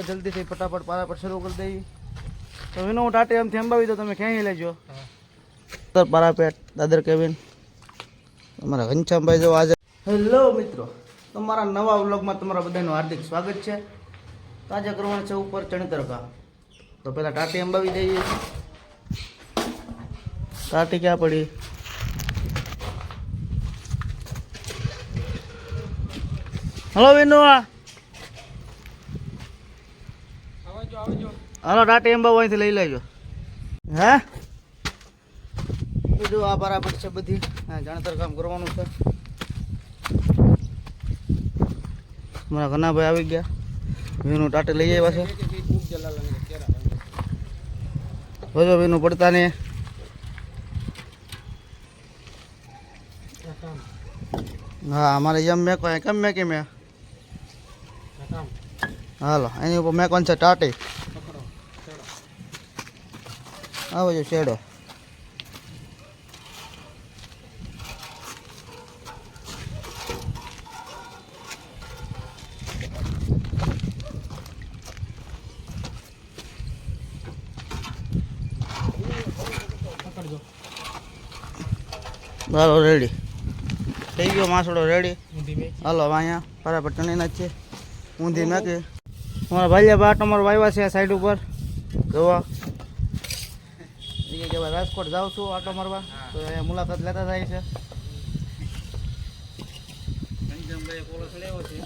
હવે જલ્દીથી ફટાફટ પારાપટ શરૂ કરી દઈએ તો વિનો હું ટાટે એમ અંબાવી દો તમે ક્યાંય લેજો. ઉત્તર પારાપેટ દાદર કેબિન. તમારા ઘનશ્યામભાઈ જો આજે હેલો મિત્રો તમારા નવા વ્લોગમાં તમારા બધાનું હાર્દિક સ્વાગત છે. તો આજે કરવાનું છે ઉપર ચણતર કા તો પહેલાં ટાટી અંબાવી દઈએ. ટાટી ક્યાં પડી? હલો વિનુ હાલો ટાટી અંબાવ અહીંથી લઈ લેજો. હે? બીજું આ બરાબર છે બધી. જાણતર કામ કરવાનું છે. મારા ઘનાભાઈ આવી ગયા. વિનું ટાટે લઈ આવ્યા છે. જોજો મેનું પડતા ને હા અમારે જેમ મેં કોઈ કેમ મેં કે મેં? હાલો એની ઉપર મેં કોણ છે? ટાટી. આવો જો શેડો. હાલો રેડી થઈ ગયો માસડો રેડી હાલો અહીંયા બરાબર ચણી નાખીએ ઊંધી નાખીએ અમારા ભાઈયા બા તમારો વાવ્યા છે સાઈડ ઉપર. જોવા. એ કે રાજકોટ જાઉં છું આટો મારવા તો અહીંયા મુલાકાત લેતા થાય છે.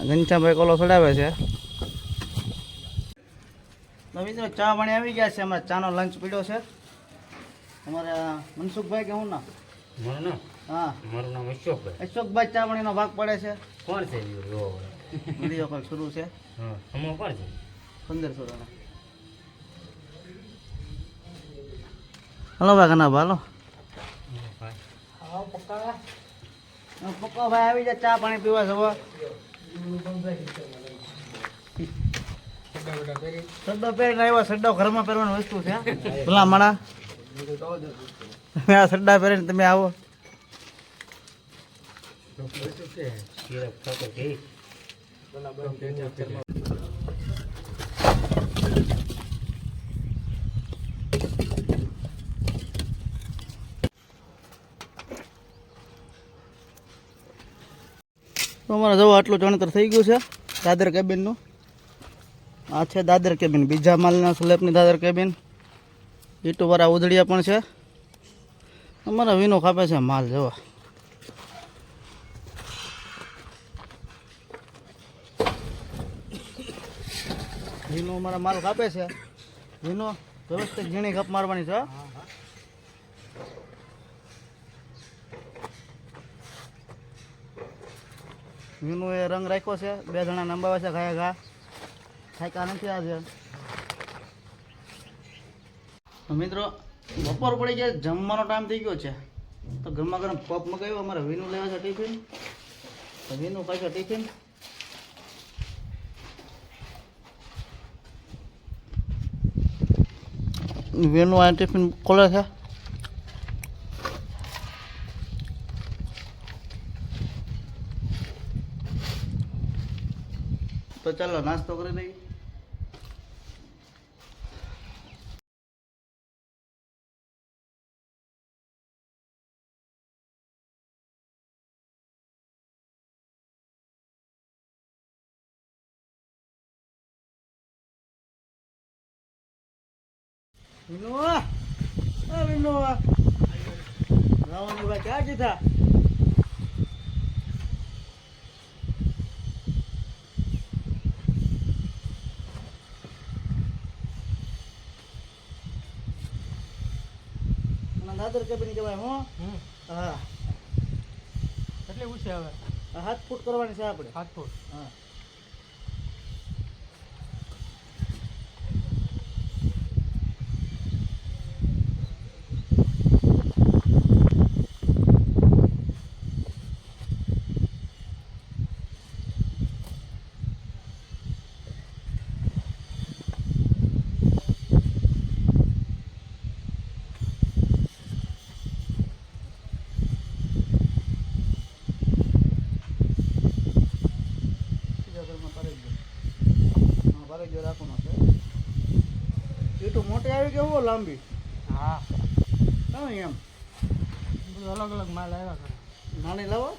ઘનશ્યામભાઈ કોલો ચડાવે છે. મિત્રો ચા પાણી આવી ગયા છે. અમારે ચાનો લંચ પીડ્યો છે. અમારા મનસુખભાઈ કે હું ના? મારું નામ? હા. મારું નામ અશોકભાઈ. અશોકભાઈ ચા પાણીનો ભાગ પડે છે. કોણ છે વીડિયો કોલ શરૂ છે. હા કોણ છે? પંદરસો જણા હલો ભાઈ કના હાલો પક્કા ભાઈ આવી જાય ચા પાણી પીવા જવા સડ્ડો પહેરીને આવ્યો સડ્ડો ઘરમાં પહેરવાની વસ્તુ છે ભલા માણા આ સડ્ડા પહેરીને તમે આવો. Thank ખાતો તો અમારે જવા આટલું ચણતર થઈ ગયું છે, દાદર કેબિનનું આ છે દાદર કેબિન બીજા માલના સ્લેબની દાદર કેબિન ઈટુવાળા ઉધડિયા પણ છે. અમારા વિનો ખાપે છે માલ જવા. વિનો અમારા માલ કાપે છે. વિનો વ્યવસ્થિત ઝીણી કપ મારવાની છે. હો. એ રંગ રાખ્યો છે. બે જણા નંબાવે છે ઘાયા ઘા. થાક્યા નથી આજે તો મિત્રો, બપોર પડી ગયા જમવાનો ટાઈમ થઈ ગયો છે. તો ગરમા ગરમ પપ મગાવ્યો, અમારે વીનું લેવા છે ટિફિન તો વીનું છે ટિફિન વીનું આ ટિફિન ખોલે છે. ચાલો નાસ્તો કરી લઈએ. વિનોવા વિનોવા. રાવણની વાત ક્યાં જીતા દાદર કેબિન કહેવાય હો? હા. એટલે પૂછે હવે? હાથ ફૂટ કરવાની છે આપણે. હાથ ફૂટ. હા. મોટી આવી કે હું લાંબી? હા. તમે એમ. બધું અલગ અલગ માલ આવ્યા કરે. નાની લાવો.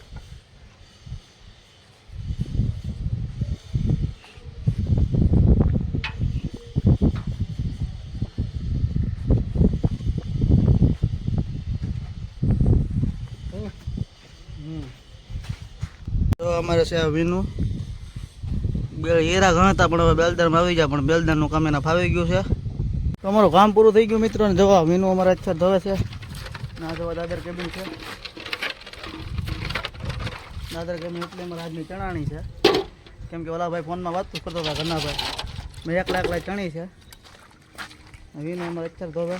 તો અમારે છે આ વિનુ. બે હીરા ઘણા હતા પણ હવે બેલદારમાં આવી ગયા પણ બેલદારનું કામ એના ફાવી ગયું છે. તો અમારું કામ પૂરું થઈ ગયું મિત્રો ને જવા વિનુ અમારા અચ્છા ધોવે છે. ના જવા દાદર કેબિન છે. દાદર કેબિન એટલે અમારા આજની ચણાણી છે. કેમ કે ઓલા ભાઈ ફોનમાં વાત કરતો હતા ઘરના ભાઈ મેં એકલા એકલા ચણી છે. વિનુ અમારે અચ્છા ધોવે.